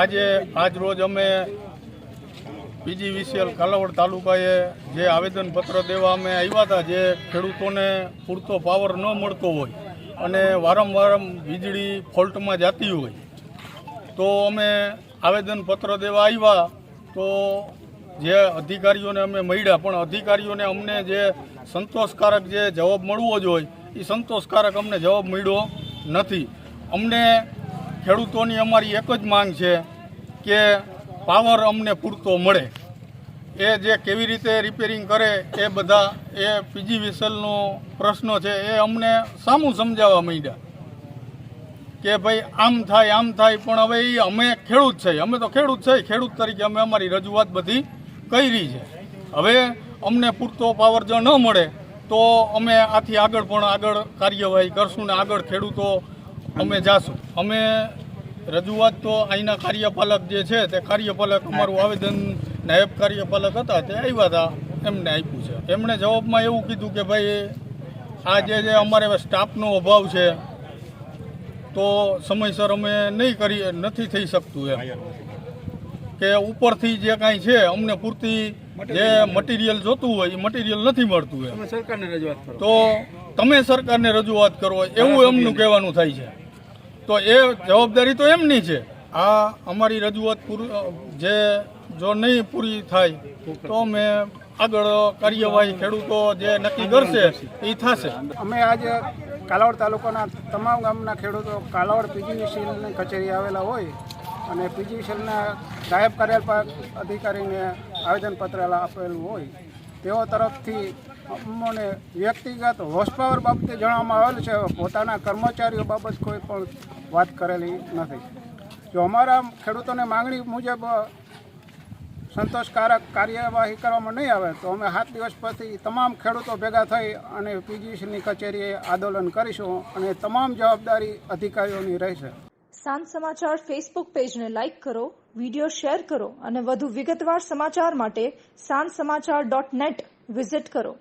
આજે, આજ રોજ અમે પીજીવીસીએલ કાલાવડ તાલુકાએ જે આવેદનપત્ર દેવા અમે આવ્યા હતા, જે ખેડૂતોને પૂરતો પાવર ન મળતો હોય અને વારંવાર વીજળી ફોલ્ટમાં જતી હોય, તો અમે આવેદનપત્ર દેવા આવ્યા. તો જે અધિકારીઓને અમે મળ્યા, પણ અધિકારીઓને અમને જે સંતોષકારક જે જવાબ મળવો જોઈએ એ સંતોષકારક અમને જવાબ મળ્યો નથી. અમને ખેડૂતોની અમારી એક જ માંગ છે કે પાવર અમને પૂરતો મળે. એ જે કેવી રીતે રિપેરિંગ કરે એ બધા, એ પીજી વિસલનો પ્રશ્ન છે એ અમને સામું સમજાવવા માંડ્યા. કે ભાઈ, આમ થાય આમ થાય, પણ હવે એ અમે ખેડૂત છે. અમે તો ખેડૂત છે, ખેડૂત તરીકે અમે અમારી રજૂઆત બધી કરી છે. હવે અમને પૂરતો પાવર જો ન મળે, તો અમે આથી આગળ પણ આગળ કાર્યવાહી કરશું ને આગળ ખેડૂતો અમે જાશું. અમે રજૂઆત તો અહીંના કાર્યપાલક જે છે તે કાર્યપાલક અમારું આવેદન નાયબ કાર્યપાલક હતા તે આવ્યા હતા એમને આપ્યું છે. એમણે જવાબમાં એવું કીધું કે ભાઈ આ જે જે અમારે સ્ટાફનો અભાવ છે તો સમયસર અમે નહીં કરી નથી થઈ શકતું એમ. કે ઉપરથી જે કાંઈ છે અમને પૂરતી જે મટીરિયલ જોતું હોય એ મટીરિયલ નથી મળતું એમ. સરકારને રજૂઆત તો તમે સરકારને રજૂઆત કરો એવું એમનું કહેવાનું થાય છે. તો એ જવાબદારી તો એમની છે. આ અમારી રજૂઆત જે, જો નહીં પૂરી થાય, તો અમે આગળ કાર્યવાહી ખેડૂતો જે નક્કી કરશે એ થશે. અમે આજે કાલાવડ તાલુકાના તમામ ગામના ખેડૂતો કાલાવડ પીજીવીસીએલની કચેરી આવેલા હોય અને પીજીવીસીએલના નાયબ કાર્યપાલક અધિકારીને આવેદનપત્ર આપેલું હોય, તેઓ તરફથી અમને વ્યક્તિગત હોર્સ બાબતે જણાવવામાં આવેલું છે પોતાના કર્મચારીઓ બાબત કોઈ પણ વાત કરેલી નથી. જો અમારા ખેડૂતોને માંગણી મુજબ સંતોષકારક કાર્યવાહી કરવામાં નહીં આવે, તો અમે સાત દિવસ પછી તમામ ખેડૂતો ભેગા થઈ અને પીજીસીની કચેરીએ આંદોલન કરીશું અને તમામ જવાબદારી અધિકારીઓની રહેશે. સાંજ સમાચાર ફેસબુક પેજને લાઇક કરો વીડિયો શેર કરો અને વધુ વિગતવાર સમાચાર માટે સાંજ સમાચાર ડોટ નેટ વિઝિટ કરો.